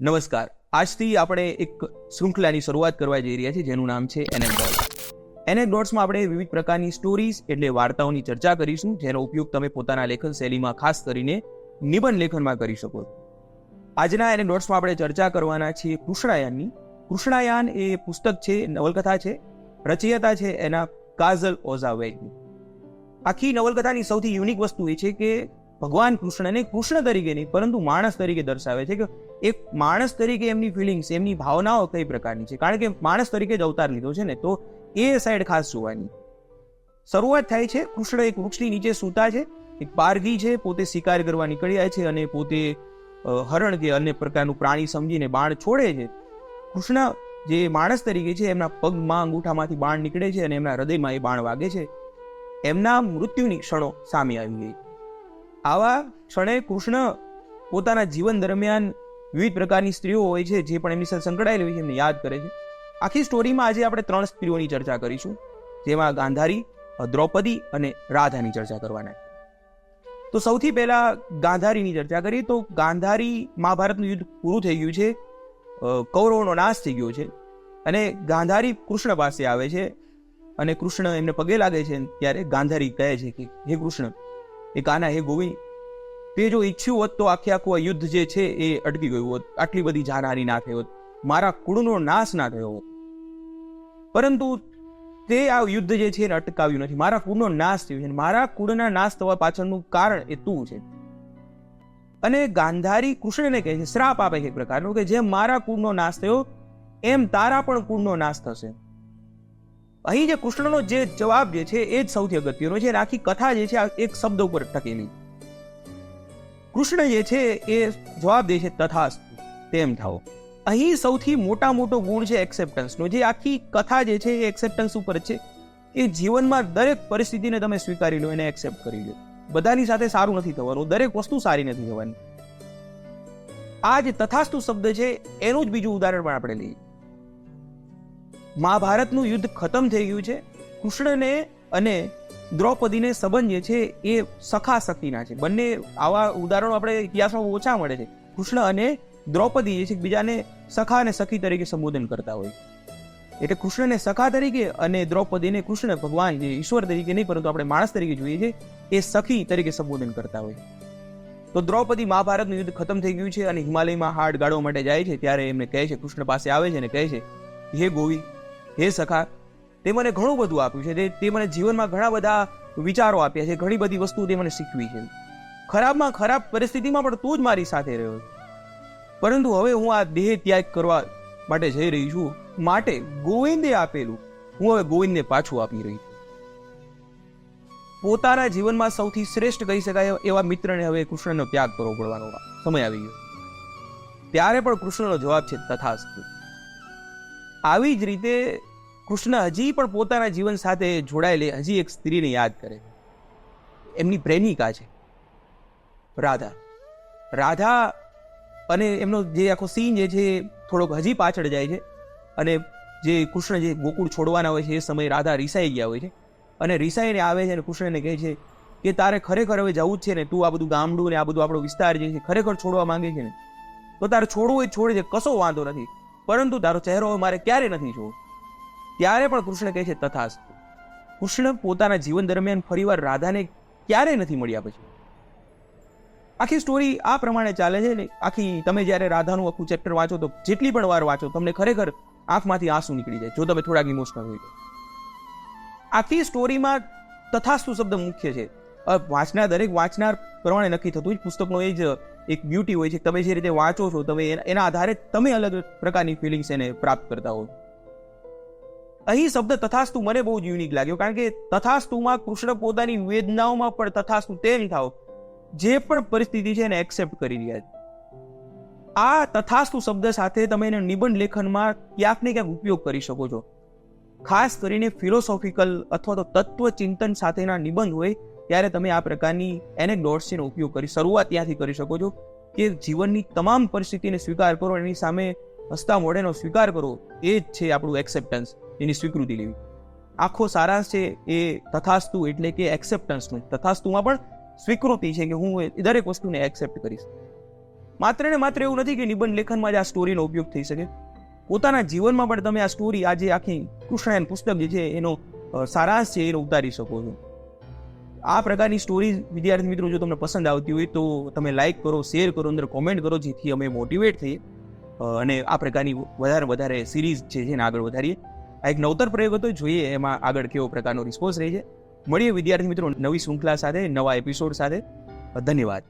નમસ્કાર. આજથી આપણે એક શૃંખલાની શરૂઆત કરવા જઈ રહ્યા છીએ, જેનું નામ છે એનેક્ડોટ્સ એનેક્ડોટ્સમાં આપણે વિવિધ પ્રકારની સ્ટોરીઝ એટલે વાર્તાઓની ચર્ચા કરીશું, જેનો ઉપયોગ તમે પોતાના લેખન શૈલીમાં ખાસ કરીને નિબંધ લેખનમાં કરી શકો આજના એનેક્ડોટ્સમાં આપણે ચર્ચા કરવાના છીએ કૃષ્ણાયાનની. કૃષ્ણાયાન એ પુસ્તક છે, નવલકથા છે, રચયિતા છે એના કાઝલ ઓઝા વૈદની આખી નવલકથાની સૌથી યુનિક વસ્તુ એ છે કે ભગવાન કૃષ્ણને કૃષ્ણ તરીકે નહીં, પરંતુ માણસ તરીકે દર્શાવે છે કે એક માણસ તરીકે એમની ફિલિંગ્સ એમની ભાવનાઓ કઈ પ્રકારની છે? કારણ કે માણસ તરીકે જ અવતાર લીધો છે ને, તો એ સાઈડ ખાસ જોવાની. શરૂઆત થાય છે, કૃષ્ણ એક વૃક્ષની નીચે સૂતા છે, એક પારગી છે, પોતે શિકાર કરવા નીકળ્યા છે અને પોતે હરણ કે અન્ય પ્રકારનું પ્રાણી સમજીને બાણ છોડે છે. કૃષ્ણ જે માણસ તરીકે છે, એમના પગમાં, અંગૂઠામાંથી બાણ નીકળે છે અને એમના હૃદયમાં એ બાણ વાગે છે. એમના મૃત્યુની ક્ષણો સામે આવી ગઈ. આવા ક્ષણે કૃષ્ણ પોતાના જીવન દરમિયાન વિવિધ પ્રકારની સ્ત્રીઓ હોય છે જે પણ એમની સાથે સંકળાયેલી હોય છે, એમને યાદ કરે છે. આખી સ્ટોરીમાં આજે આપણે ત્રણ સ્ત્રીઓની ચર્ચા કરીશું. જેમાં ગાંધારી, દ્રૌપદી અને રાધાની ચર્ચા કરવાના તો સૌથી પહેલાં ગાંધારીની ચર્ચા કરીએ. તો ગાંધારી મહાભારતનું યુદ્ધ પૂરું થઈ ગયું છે. કૌરવોનો નાશ થઈ ગયો છે. અને ગાંધારી કૃષ્ણ પાસે આવે છે. અને કૃષ્ણ એમને પગે લાગે છે ત્યારે ગાંધારી કહે છે કે, હે કૃષ્ણ, એ કાના હે ગોવિંદ? તે જો ઈચ્છ્યું હોત તો આખે આખું આ યુદ્ધ જે છે એ અટકી ગયું હોત. આટલી બધી જાનહાની ના થઈ હોત. મારા કુળનો નાશ ના થયો હોત. પરંતુ તે આ યુદ્ધ જે છે એને અટકાવ્યું નથી. મારા કુળનો નાશ થયો છે. મારા કુળના નાશ થવા પાછળનું કારણ એ તું છે. અને ગાંધારી કૃષ્ણને કહે છે, શ્રાપ આપે છે એક પ્રકારનો કે જેમ મારા કુળનો નાશ થયો, એમ તારા પણ કુળનો નાશ થશે. અહીં જે કૃષ્ણનો જે જવાબ જે છે એ જ સૌથી અગત્યનો છે. અને આખી કથા જે છે એક શબ્દ ઉપર ટકેલી. કૃષ્ણ જે છે એ જવાબ દે છે તથાસ્તુ. તેમ થાઓ. અહીં સૌથી મોટા મોટો ગુણ છે એક્સેપ્ટન્સનો જે આખી કથા જે છે એ એક્સેપ્ટન્સ ઉપર છે. એ જીવનમાં દરેક પરિસ્થિતિને તમે સ્વીકારી લો, એને એક્સેપ્ટ કરી લો. બધાની સાથે સારું નથી થવાનું. દરેક વસ્તુ સારી નથી થવાની. આ જે તથાસ્તુ શબ્દ છે, એનું જ બીજું ઉદાહરણ પણ આપણે લઈએ. મહાભારતનું યુદ્ધ ખતમ થઈ ગયું છે. કૃષ્ણને અને દ્રૌપદીને સંબંધ જે છે એ સખા શક્તિના છે. બંને આવા ઉદાહરણો આપણે ઇતિહાસમાં ઓછા મળે છે. કૃષ્ણ અને દ્રૌપદી જે છે એકબીજાને સખા અને સખી તરીકે સંબોધન કરતા હોય. એટલે કૃષ્ણને સખા તરીકે અને દ્રૌપદીને કૃષ્ણ ભગવાન જે ઈશ્વર તરીકે નહીં, પરંતુ આપણે માણસ તરીકે જોઈએ છે, એ સખી તરીકે સંબોધન કરતા હોય. તો દ્રૌપદી મહાભારતનું યુદ્ધ ખતમ થઈ ગયું છે અને હિમાલયમાં હાડ ગાળવા માટે જાય છે. ત્યારે એમને કહે છે, કૃષ્ણ પાસે આવે છે અને કહે છે, હે ગોવી, હે સખા તે મને ઘણું બધું આપ્યું છે. તે- મને જીવનમાં ઘણા બધા વિચારો આપ્યા છે. ઘણી બધી વસ્તુ તે મને શીખવી છે. ખરાબમાં ખરાબ પરિસ્થિતિમાં પણ તું જ મારી સાથે રહ્યો પરંતુ હવે હું આ દેહ ત્યાગ કરવા માટે જઈ રહી છું. માટે ગોવિંદે આપેલું. હું હવે ગોવિંદને પાછું આપી રહી છું. પોતાના જીવનમાં સૌથી શ્રેષ્ઠ કહી શકાય એવા મિત્રને હવે કૃષ્ણનો ત્યાગ કરવો પડવાનો સમય આવી ગયો. ત્યારે પણ કૃષ્ણનો જવાબ છે તથાસ્તુ. આવી જ રીતે કૃષ્ણ હજી પણ પોતાના જીવન સાથે જોડાયેલી હજી એક સ્ત્રીને યાદ કરે એમની પ્રેમિકા છે, રાધા. રાધા અને એમનો જે આખો સીન જે છે થોડોક હજી પાછળ જાય છે અને જે કૃષ્ણ જે ગોકુળ છોડવાના હોય છે એ સમયે રાધા રિસાઈ ગયા હોય છે અને રિસાઈને આવે છે અને કૃષ્ણને કહે છે કે તારે ખરેખર હવે જવું જ છે ને, તું આ બધું ગામડું ને આ બધું આપણો વિસ્તાર જે છે ખરેખર છોડવા માંગે છે ને? તો તારે છોડવું એ છોડે છે, કશો વાંધો નથી. પરંતુ તારો ચહેરો મારે ક્યારે નથી જોવો? ત્યારે પણ કૃષ્ણ કહે છે તથાસ્તુ. કૃષ્ણ પોતાના જીવન દરમિયાન ફરીવાર રાધાને ક્યારે નથી મળ્યા પછી. આખી સ્ટોરી આ પ્રમાણે ચાલે છે ને, આખી તમે જ્યારે રાધાનું આખું ચેપ્ટર વાંચો તો જેટલી પણ વાર વાંચો, તમને ખરેખર આંખમાંથી આંસુ નીકળી જાય, જો તમે થોડાક ઇમોશનલ હોય આખી સ્ટોરીમાં તથાસ્તુ શબ્દ મુખ્ય છે. વાંચનાર, દરેક વાંચનાર પ્રમાણે નક્કી થતું હોય, પુસ્તકનો એ જ એક બ્યુટી હોય છે. તમે જે રીતે વાંચો છો, તમે એના આધારે તમે અલગ પ્રકારની ફિલિંગ્સ એને પ્રાપ્ત કરતા હો અહીં શબ્દ તથાસ્તુ મને બહુ જ યુનિક લાગ્યો, કારણ કે તથાસ્તુમાં કૃષ્ણ પોતાની વેદનાઓમાં પણ તથાસ્તુ તેમ થાવ જે પણ પરિસ્થિતિ છે એને એક્સેપ્ટ કરી રહ્યા છે. આ તથાસ્તુ શબ્દ સાથે તમે એને નિબંધ લેખનમાં ક્યાંક ને ક્યાંક ઉપયોગ કરી શકો છો. ખાસ કરીને ફિલોસોફિકલ અથવા તો તત્વ ચિંતન સાથેના નિબંધ હોય, ત્યારે તમે આ પ્રકારની એનેક્ડોટ્સનો ઉપયોગ કરી, શરૂઆત ત્યાંથી કરી શકો છો કે જીવનની તમામ પરિસ્થિતિને સ્વીકાર કરો, એની સામે હસતા મોઢેનો સ્વીકાર કરો, એ જ છે આપણું એક્સેપ્ટન્સ એની સ્વીકૃતિ લેવી. આખો સારાંશ છે એ તથાસ્તુ એટલે કે એક્સેપ્ટન્સનું તથાસ્તુમાં પણ સ્વીકૃતિ છે કે હું દરેક વસ્તુને એક્સેપ્ટ કરીશ. માત્ર ને માત્ર એવું નથી કે નિબંધ લેખનમાં જ આ સ્ટોરીનો ઉપયોગ થઈ શકે. પોતાના જીવનમાં પણ તમે આ સ્ટોરી આજે આખી કૃષ્ણયન પુસ્તક જે છે એનો સારાંશ છે એનો ઉતારી શકો છો. આ પ્રકારની સ્ટોરી વિદ્યાર્થી મિત્રો જો તમને પસંદ આવતી હોય તો તમે લાઇક કરો શેર કરો, અંદર કોમેન્ટ કરો, જેથી અમે મોટિવેટ થઈએ. અને આ પ્રકારની વધારે વધારે સિરીઝ છે જેને આગળ વધારીએ. આ એક નવતર પ્રયોગ હતો, જોઈએ એમાં આગળ કેવો પ્રકારનો રિસ્પોન્સ રહે છે. મળીએ વિદ્યાર્થી મિત્રો નવી શૃંખલા સાથે, નવા એપિસોડ સાથે. ધન્યવાદ.